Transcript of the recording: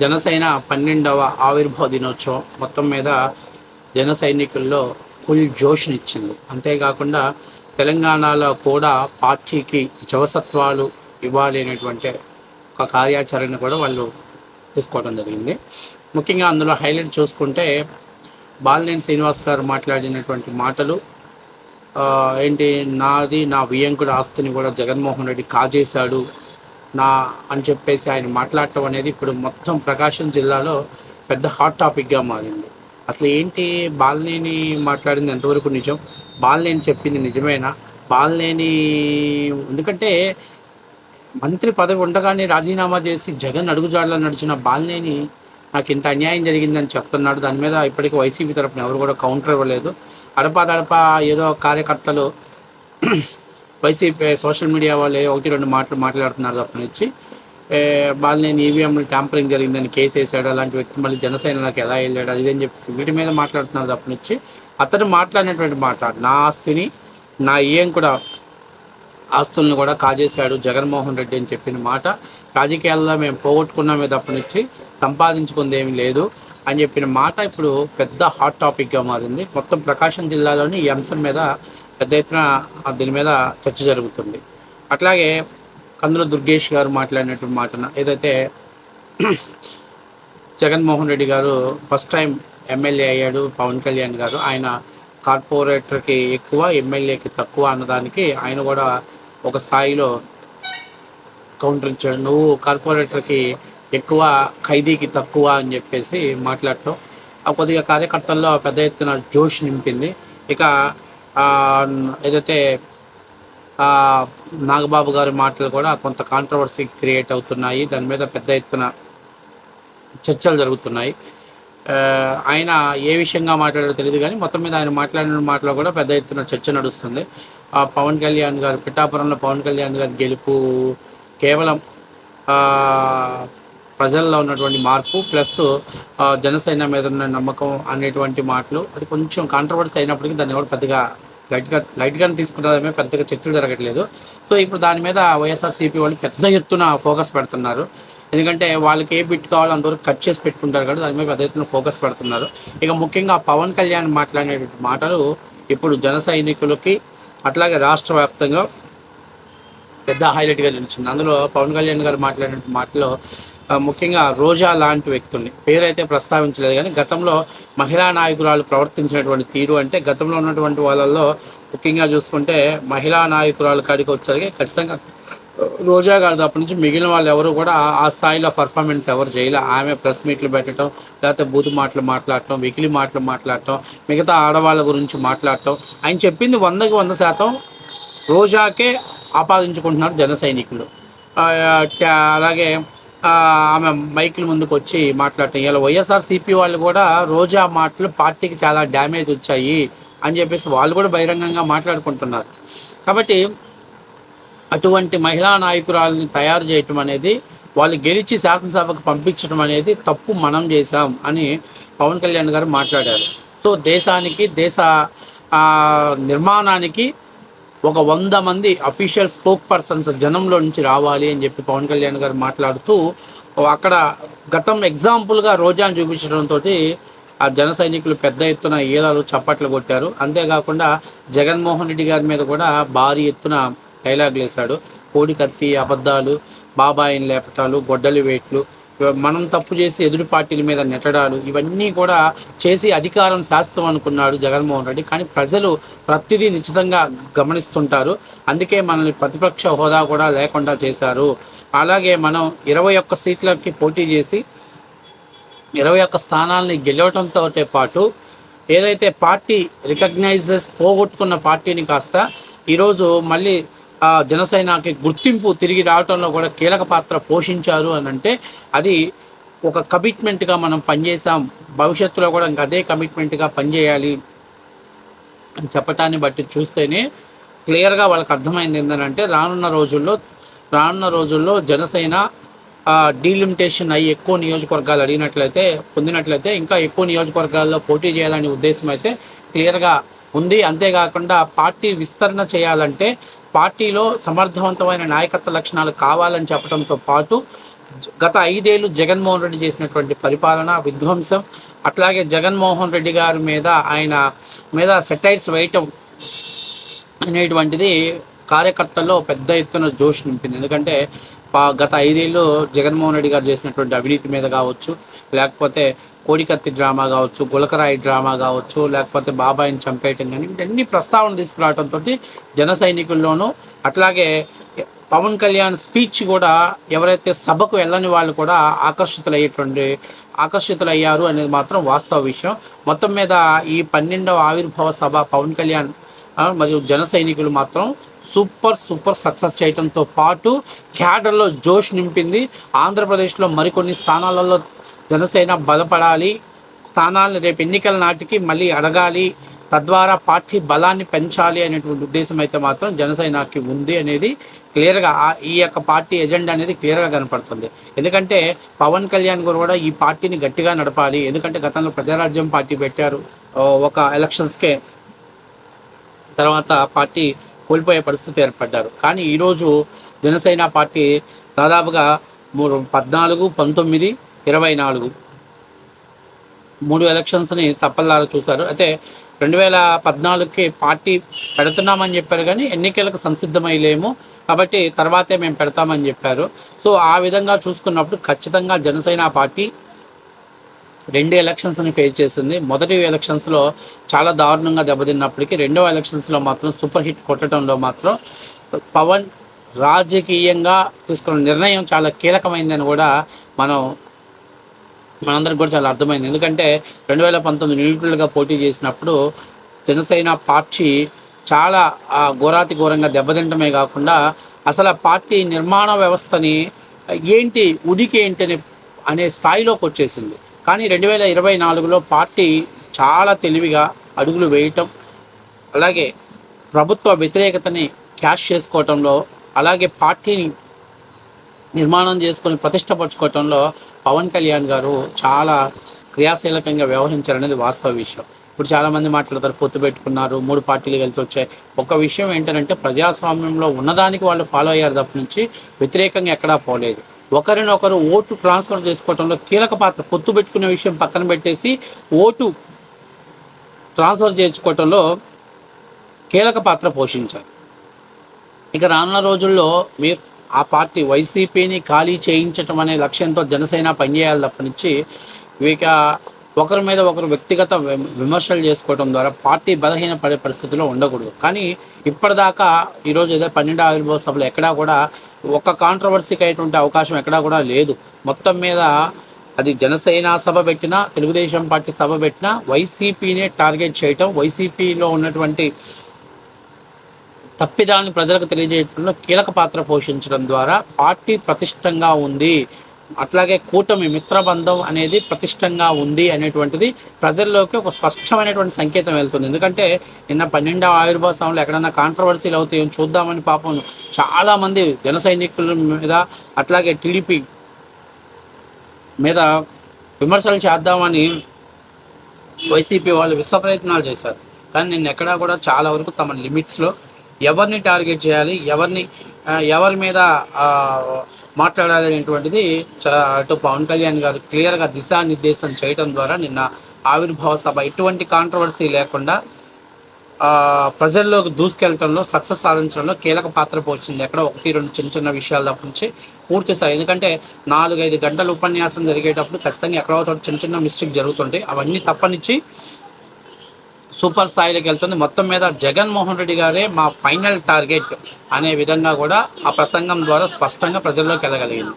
జనసేన పన్నెండవ ఆవిర్భావ దినోత్సవం మొత్తం మీద జన సైనికుల్లో ఫుల్ జోష్నిచ్చింది. అంతేకాకుండా తెలంగాణలో కూడా పార్టీకి జవసత్వాలు ఇవ్వాలి అనేటువంటి ఒక కార్యాచరణ కూడా వాళ్ళు తీసుకోవడం జరిగింది. ముఖ్యంగా అందులో హైలైట్ చూసుకుంటే బాలినేని శ్రీనివాస్ గారు మాట్లాడినటువంటి మాటలు ఏంటి నాది నా వియంకుడు ఆస్తిని కూడా జగన్మోహన్ రెడ్డి కాజేశాడు నా అని చెప్పేసి ఆయన మాట్లాడటం అనేది ఇప్పుడు మొత్తం ప్రకాశం జిల్లాలో పెద్ద హాట్ టాపిక్గా మారింది. అసలు ఏంటి బాలనేని మాట్లాడింది ఎంతవరకు నిజం? బాలనేని చెప్పింది నిజమేనా? బాలనేని ఎందుకంటే మంత్రి పదవి ఉండగానే రాజీనామా చేసి జగన్ అడుగుజాడలో నడిచిన బాలనేని నాకు ఇంత అన్యాయం జరిగిందని చెప్తున్నాడు. దాని మీద ఇప్పటికీ వైసీపీ తరపున ఎవరు కూడా కౌంటర్ ఇవ్వలేదు. అడపాదడపా ఏదో కార్యకర్తలు వైసీపీ సోషల్ మీడియా వాళ్ళు ఒకటి రెండు మాటలు మాట్లాడుతున్నారు తప్పనిచ్చి వాళ్ళు బాలినేని ఈవీఎంలు ట్యాంపరింగ్ జరిగిందని కేసు వేసాడు అలాంటి వ్యక్తి మళ్ళీ జనసేనలోకి ఎలా వెళ్ళాడు అది ఇదని చెప్పేసి వీటి మీద మాట్లాడుతున్నారు తప్పనిచ్చి అతను మాట్లాడినటువంటి మాట నా ఆస్తిని నా ఏం కూడా ఆస్తులను కూడా కాజేశాడు జగన్మోహన్ రెడ్డి అని చెప్పిన మాట. రాజకీయాల్లో మేము పోగొట్టుకున్నామే తప్పనిచ్చి సంపాదించుకుంది ఏమీ లేదు అని చెప్పిన మాట ఇప్పుడు పెద్ద హాట్ టాపిక్గా మారింది. మొత్తం ప్రకాశం జిల్లాలోని ఈ అంశం మీద పెద్ద ఎత్తున దీని మీద చర్చ జరుగుతుంది. అట్లాగే కందుల దుర్గేష్ గారు మాట్లాడినటువంటి మాటన ఏదైతే జగన్మోహన్ రెడ్డి గారు ఫస్ట్ టైం ఎమ్మెల్యే అయ్యాడు పవన్ కళ్యాణ్ గారు ఆయన కార్పొరేటర్కి ఎక్కువ ఎమ్మెల్యేకి తక్కువ అన్నదానికి ఆయన కూడా ఒక స్థాయిలో కౌంటర్ ఇచ్చాడు. నువ్వు కార్పొరేటర్కి ఎక్కువ ఖైదీకి తక్కువ అని చెప్పేసి మాట్లాడటం. ఆ కొద్దిగా కార్యకర్తల్లో పెద్ద ఎత్తున జోష్ నింపింది. ఇక ఏదైతే నాగబాబు గారి మాటలు కూడా కొంత కాంట్రవర్సీ క్రియేట్ అవుతున్నాయి. దాని మీద పెద్ద ఎత్తున చర్చలు జరుగుతున్నాయి. ఆయన ఏ విషయంగా మాట్లాడారో తెలియదు కానీ మొత్తం మీద ఆయన మాట్లాడిన మాటలో కూడా పెద్ద ఎత్తున చర్చ నడుస్తుంది. ఆ పవన్ కళ్యాణ్ గారు పిఠాపురంలో పవన్ కళ్యాణ్ గారి గెలుపు కేవలం ప్రజల్లో ఉన్నటువంటి మార్పు ప్లస్ జనసేన మీద ఉన్న నమ్మకం అనేటువంటి మాటలు అది కొంచెం కాంట్రవర్సీ అయినప్పటికీ దాన్ని కూడా పెద్దగా లైట్గా లైట్గానే తీసుకుంటారేమో పెద్దగా చర్చలు జరగట్లేదు. సో ఇప్పుడు దాని మీద వైఎస్ఆర్సీపీ వాళ్ళు పెద్ద ఎత్తున ఫోకస్ పెడుతున్నారు. ఎందుకంటే వాళ్ళకి ఏ బిట్ కావాలో అంతవరకు కట్ చేసి పెట్టుకుంటారు కాబట్టి దాని మీద పెద్ద ఎత్తున ఫోకస్ పెడుతున్నారు. ఇక ముఖ్యంగా పవన్ కళ్యాణ్ మాట్లాడేటువంటి మాటలు ఇప్పుడు జన సైనికులకి అట్లాగే రాష్ట్ర వ్యాప్తంగా పెద్ద హైలైట్గా నిలిచింది. అందులో పవన్ కళ్యాణ్ గారు మాట్లాడిన మాటలో ముఖ్యంగా రోజా లాంటి వ్యక్తుల్ని. పేరైతే ప్రస్తావించలేదు కానీ గతంలో మహిళా నాయకురాలు ప్రవర్తించినటువంటి తీరు అంటే గతంలో ఉన్నటువంటి వాళ్ళల్లో ముఖ్యంగా చూసుకుంటే మహిళా నాయకురాలు కాడికి వచ్చేసరికి ఖచ్చితంగా రోజా గారు తప్పటి నుంచి మిగిలిన వాళ్ళు ఎవరు కూడా ఆ- స్థాయిలో పర్ఫార్మెన్స్ ఎవరు చేయలే. ఆమె ప్రెస్ మీట్లు పెట్టడం లేకపోతే బూతు మాటలు మాట్లాడటం వెకిలి మాటలు మాట్లాడటం మిగతా ఆడవాళ్ళ గురించి మాట్లాడటం. ఆయన చెప్పింది వందకి వంద శాతం రోజాకే ఆపాదించుకుంటున్నారు జన సైనికులు. అలాగే ఆమె మైకుల ముందుకు వచ్చి మాట్లాడటం. ఇలా వైఎస్ఆర్ సిపి వాళ్ళు కూడా రోజా మాటలు పార్టీకి చాలా డ్యామేజ్ వచ్చాయి అని చెప్పేసి వాళ్ళు కూడా బహిరంగంగా మాట్లాడుకుంటున్నారు. కాబట్టి అటువంటి మహిళా నాయకురాలని తయారు చేయటం అనేది వాళ్ళు గెలిచి శాసనసభకు పంపించడం అనేది తప్పు మనం చేశాం అని పవన్ కళ్యాణ్ గారు మాట్లాడారు. సో దేశానికి దేశ నిర్మాణానికి ఒక వంద మంది అఫీషియల్ స్పోక్ పర్సన్స్ జనంలో నుంచి రావాలి అని చెప్పి పవన్ కళ్యాణ్ గారు మాట్లాడుతూ అక్కడ గతం ఎగ్జాంపుల్గా రోజాను చూపించడంతో ఆ జన సైనికులు పెద్ద ఎత్తున ఏదాలు చప్పట్లు కొట్టారు. అంతేకాకుండా జగన్మోహన్ రెడ్డి గారి మీద కూడా భారీ ఎత్తున డైలాగులు వేశాడు కోడి కత్తి అబద్ధాలు బాబాయిని లేపటాలు గొడ్డలి వేట్లు మనం తప్పు చేసి ఎదురు పార్టీల మీద నెట్టడాలు ఇవన్నీ కూడా చేసి అధికారం శాస్త్రం అనుకున్నాడు జగన్మోహన్ రెడ్డి. కానీ ప్రజలు ప్రతిదీ నిశ్చితంగా గమనిస్తుంటారు. అందుకే మనల్ని ప్రతిపక్ష హోదా కూడా లేకుండా చేశారు. అలాగే మనం ఇరవై ఒక్క సీట్లకి పోటీ చేసి ఇరవై ఒక్క స్థానాలని గెలవడంతో పాటు ఏదైతే పార్టీ రికగ్నైజెస్ పోగొట్టుకున్న పార్టీని కాస్త ఈరోజు మళ్ళీ ఆ, జనసేనకి గుర్తింపు తిరిగి రావడంలో కూడా కీలక పాత్ర పోషించారు అని అంటే అది ఒక కమిట్మెంట్గా మనం పనిచేసాం భవిష్యత్తులో కూడా ఇంకా అదే కమిట్మెంట్గా పనిచేయాలి అని చెప్పటాన్ని బట్టి చూస్తేనే క్లియర్గా వాళ్ళకి అర్థమైంది ఏంటంటే రానున్న రోజుల్లో రానున్న రోజుల్లో జనసేన డీలిమిటేషన్ అయ్యి ఎక్కువ నియోజకవర్గాలు అడిగినట్లయితే పొందినట్లయితే ఇంకా ఎక్కువ నియోజకవర్గాల్లో పోటీ చేయాలనే ఉద్దేశం అయితే క్లియర్గా ఉంది. అంతేకాకుండా పార్టీ విస్తరణ చేయాలంటే పార్టీలో సమర్థవంతమైన నాయకత్వ లక్షణాలు కావాలని చెప్పడంతో పాటు గత ఐదేళ్ళు జగన్మోహన్ రెడ్డి చేసినటువంటి పరిపాలన విధ్వంసం అట్లాగే జగన్మోహన్ రెడ్డి గారి మీద ఆయన మీద సెటైర్స్ వేయటం అనేటువంటిది కార్యకర్తల్లో పెద్ద ఎత్తున జోష్ నింపింది. ఎందుకంటే పా- గత ఐదేళ్ళు జగన్మోహన్ రెడ్డి గారు చేసినటువంటి అవినీతి మీద కావచ్చు లేకపోతే కోడికత్తి డ్రామా కావచ్చు గులకరాయి డ్రామా కావచ్చు లేకపోతే బాబాయిని చంపేయటం కానీ ఇవన్నీ ప్రస్తావన తీసుకురావడంతో జన సైనికుల్లోనూ అట్లాగే పవన్ కళ్యాణ్ స్పీచ్ కూడా ఎవరైతే సభకు వెళ్ళని వాళ్ళు కూడా ఆకర్షితులయ్యేటువంటి ఆకర్షితులయ్యారు అనేది మాత్రం వాస్తవ విషయం. మొత్తం మీద ఈ పన్నెండవ ఆవిర్భావ సభ పవన్ కళ్యాణ్ మరియు జన సైనికులు మాత్రం సూపర్ సూపర్ సక్సెస్ చేయడంతో పాటు క్యాడర్లో జోష్ నింపింది. ఆంధ్రప్రదేశ్లో మరికొన్ని స్థానాలలో జనసేన బలపడాలి. స్థానాలను రేపు ఎన్నికల నాటికి మళ్ళీ అడగాలి. తద్వారా పార్టీ బలాన్ని పెంచాలి అనేటువంటి ఉద్దేశం అయితే మాత్రం జనసేనకి ఉంది అనేది క్లియర్గా ఈ యొక్క పార్టీ ఎజెండా అనేది క్లియర్గా కనపడుతుంది. ఎందుకంటే పవన్ కళ్యాణ్ గారు కూడా ఈ పార్టీని గట్టిగా నడపాలి. ఎందుకంటే గతంలో ప్రజారాజ్యం పార్టీ పెట్టారు. ఒక ఎలక్షన్స్కే తర్వాత పార్టీ కోల్పోయే పరిస్థితి ఏర్పడ్డారు. కానీ ఈరోజు జనసేన పార్టీ దాదాపుగా మూడు పద్నాలుగు పంతొమ్మిది ఇరవై నాలుగు మూడు ఎలక్షన్స్ని తప్పల్లారా చూశారు. అయితే రెండు వేల పద్నాలుగుకి పార్టీ పెడుతున్నామని చెప్పారు కానీ ఎన్నికలకు సంసిద్ధమయ్యలేము. కాబట్టి తర్వాతే మేము పెడతామని చెప్పారు. సో ఆ విధంగా చూసుకున్నప్పుడు ఖచ్చితంగా జనసేన పార్టీ రెండు ఎలక్షన్స్ని ఫేస్ చేసింది. మొదటి ఎలక్షన్స్లో చాలా దారుణంగా దెబ్బతిన్నప్పటికీ రెండవ ఎలక్షన్స్లో మాత్రం సూపర్ హిట్ కొట్టడంలో మాత్రం పవన్ రాజకీయంగా తీసుకున్న నిర్ణయం చాలా కీలకమైందని కూడా మనం మనందరికి కూడా చాలా అర్థమైంది. ఎందుకంటే రెండు వేల పంతొమ్మిది న్యూట్రల్గా పోటీ చేసినప్పుడు జనసేన పార్టీ చాలా ఆ, ఘోరాతి ఘోరంగా దెబ్బతింటమే కాకుండా అసలు ఆ పార్టీ నిర్మాణ వ్యవస్థని ఏంటి ఉనికి ఏంటి అనే అనే స్థాయిలోకి వచ్చేసింది. కానీ రెండు వేల ఇరవై నాలుగులో పార్టీ చాలా తెలివిగా అడుగులు వేయటం అలాగే ప్రభుత్వ వ్యతిరేకతని క్యాష్ చేసుకోవటంలో అలాగే పార్టీని నిర్మాణం చేసుకొని ప్రతిష్టపరచుకోవటంలో పవన్ కళ్యాణ్ గారు చాలా క్రియాశీలకంగా వ్యవహరించారనేది వాస్తవ విషయం. ఇప్పుడు చాలామంది మాట్లాడతారు పొత్తు పెట్టుకున్నారు మూడు పార్టీలు కలిసి వచ్చాయి. ఒక విషయం ఏంటంటే ప్రజాస్వామ్యంలో ఉన్నదానికి వాళ్ళు ఫాలో అయ్యారు తప్ప నుంచి వ్యతిరేకంగా ఎక్కడా పోలేదు. ఒకరినొకరు ఓటు ట్రాన్స్ఫర్ చేసుకోవడంలో కీలక పాత్ర పొత్తు పెట్టుకునే విషయం పక్కన పెట్టేసి ఓటు ట్రాన్స్ఫర్ చేసుకోవటంలో కీలక పాత్ర పోషించారు. ఇక రానున్న రోజుల్లో మీరు ఆ పార్టీ వైసీపీని ఖాళీ చేయించటం అనే లక్ష్యంతో జనసేన పనిచేయాలి తప్పనిచ్చి ఇక ఒకరి మీద ఒకరు వ్యక్తిగత విమర్శలు చేసుకోవడం ద్వారా పార్టీ బలహీన పడే పరిస్థితిలో ఉండకూడదు. కానీ ఇప్పటిదాకా ఈరోజు ఏదో పన్నెండు ఆవిర్భావ సభలు ఎక్కడా కూడా ఒక కాంట్రవర్సీకి అయ్యేటువంటి అవకాశం ఎక్కడా కూడా లేదు. మొత్తం మీద అది జనసేన సభ పెట్టినా తెలుగుదేశం పార్టీ సభ పెట్టినా వైసీపీనే టార్గెట్ చేయటం వైసీపీలో ఉన్నటువంటి తప్పిదాన్ని ప్రజలకు తెలియజేయడంలో కీలక పాత్ర పోషించడం ద్వారా పార్టీ ప్రతిష్టంగా ఉంది. అట్లాగే కూటమి మిత్రబంధం అనేది ప్రతిష్టంగా ఉంది అనేటువంటిది ప్రజల్లోకి ఒక స్పష్టమైనటువంటి సంకేతం వెళ్తుంది. ఎందుకంటే నిన్న పన్నెండవ ఆవిర్భావ సభలో ఎక్కడన్నా కాంట్రవర్సీలు అవుతాయో చూద్దామని పాపం చాలామంది జన సైనికుల మీద అట్లాగే టీడీపీ మీద విమర్శలు చేద్దామని వైసీపీ వాళ్ళు విశ్వ ప్రయత్నాలు చేశారు. కానీ నేను ఎక్కడా కూడా చాలా వరకు తమ లిమిట్స్లో ఎవరిని టార్గెట్ చేయాలి? ఎవరిని ఎవరి మీద మాట్లాడాలనేటువంటిది అటు పవన్ కళ్యాణ్ గారు క్లియర్గా దిశానిర్దేశం చేయడం ద్వారా నిన్న ఆవిర్భావ సభ ఎటువంటి కాంట్రవర్సీ లేకుండా ప్రజల్లోకి దూసుకెళ్ళడంలో సక్సెస్ సాధించడంలో కీలక పాత్ర పోషింది ఎక్కడ ఒకటి రెండు చిన్న చిన్న విషయాల తప్ప నుంచి పూర్తి స్థాయి. ఎందుకంటే నాలుగైదు గంటల ఉపన్యాసం జరిగేటప్పుడు ఖచ్చితంగా ఎక్కడో చోట చిన్న చిన్న మిస్టేక్ జరుగుతుంటాయి. అవన్నీ తప్పనిచ్చి సూపర్ స్థాయిలోకి వెళ్తుంది. మొత్తం మీద జగన్మోహన్ రెడ్డి గారే మా ఫైనల్ టార్గెట్ అనే విధంగా కూడా ఆ ప్రసంగం ద్వారా స్పష్టంగా ప్రజల్లోకి వెళ్ళగలిగింది.